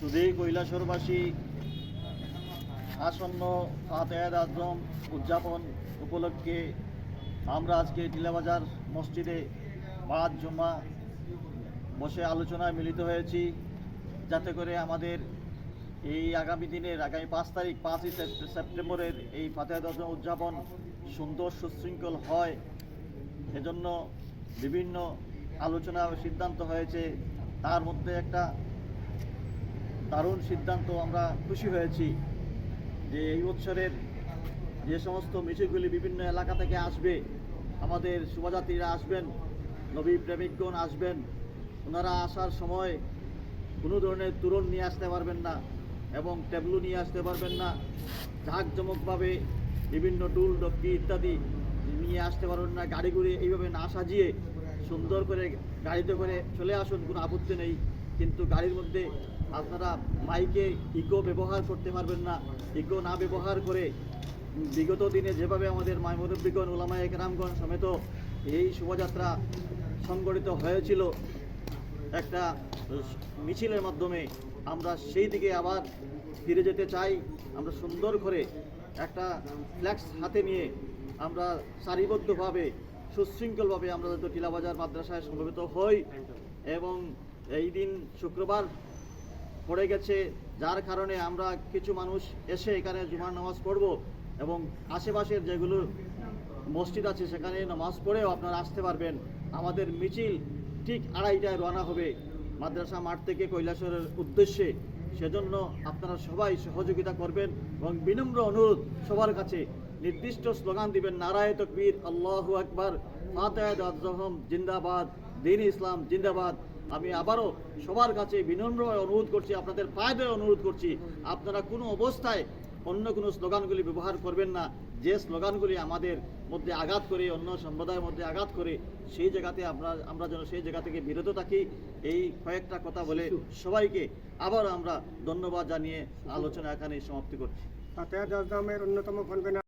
সুদী কৈলাসরবাসী আসন্ন ফাতেহাদ আজম উদযাপন উপলক্ষে আমরা আজকে টিলাবাজার মসজিদে পাঁচ জমা বসে আলোচনায় মিলিত হয়েছি। যাতে করে আমাদের এই আগামী দিনের, আগামী পাঁচ তারিখ, পাঁচই সেপ্টেম্বরের এই ফাতেহাদ আজম উদযাপন সুন্দর সুশৃঙ্খল হয়। এজন্য বিভিন্ন আলোচনা সিদ্ধান্ত হয়েছে। তার মধ্যে একটা দারুণ সিদ্ধান্ত আমরা খুশি হয়েছি যে এই বছরের যে সমস্ত মিছিলগুলি বিভিন্ন এলাকা থেকে আসবে, আমাদের শুভযাত্রীরা আসবেন, নবী প্রেমিকগণ আসবেন, ওনারা আসার সময় কোনো ধরনের তুরন নিয়ে আসতে পারবেন না এবং ট্যাবলু নিয়ে আসতে পারবেন না, ঝাঁকজমকভাবে বিভিন্ন ডুল, ডক্কি ইত্যাদি নিয়ে আসতে পারবেন না গাড়ি গাড়িগুলি এইভাবে না সাজিয়ে সুন্দর করে গাড়িতে করে চলে আসুন, কোনো আপত্তি নেই। কিন্তু গাড়ির মধ্যে আপনারা মাইকে ইকো ব্যবহার করতে পারবেন না। ইকো না ব্যবহার করে বিগত দিনে যেভাবে আমাদের মাইমুরব্বীগণ ওলামায় একরামগণ সমেত এই শোভাযাত্রা সংগঠিত হয়েছিল, একটা মিছিলের মাধ্যমে আমরা সেই দিকে আবার ফিরে যেতে চাই। আমরা সুন্দর করে একটা ফ্ল্যাক্স হাতে নিয়ে আমরা সারিবদ্ধভাবে, সুশৃঙ্খলভাবে আমরা টিলাবাজার মাদ্রাসায় সমবেত হই এবং এই দিন শুক্রবার পড়ে গেছে, যার কারণে আমরা কিছু মানুষ এসে এখানে জুমার নামাজ পড়ব এবং আশেপাশের যেগুলো মসজিদ আছে সেখানে নামাজ পড়েও আপনারা আসতে পারবেন। আমাদের মিছিল ঠিক আড়াইটায় রওনা হবে মাদ্রাসা মাঠ থেকে কৈলাসরের উদ্দেশ্যে। সেজন্য আপনারা সবাই সহযোগিতা করবেন এবং বিনম্র অনুরোধ সবার কাছে। নির্দিষ্ট স্লোগান দিবেন, নারায় তকবীর, আল্লাহু আকবার আজহম জিন্দাবাদ, দিন ইসলাম, জিন্দাবাদ। আমি আবারও সবার কাছে বিনম্রভাবে অনুরোধ করছি, আপনাদের পায়ে ধরে অনুরোধ করছি, আপনারা কোনো অবস্থায় অন্য কোনো স্লোগানগুলি ব্যবহার করবেন না। যে স্লোগানগুলি আমাদের মধ্যে আঘাত করে, অন্য সম্প্রদায়ের মধ্যে আঘাত করে, সেই জায়গাতে আমরা আমরা যেন সেই জায়গা থেকে বিরত থাকি। এই কয়েকটা কথা বলে সবাইকে আবার আমরা ধন্যবাদ জানিয়ে আলোচনা এখানেই সমাপ্তি করছি। অন্যতম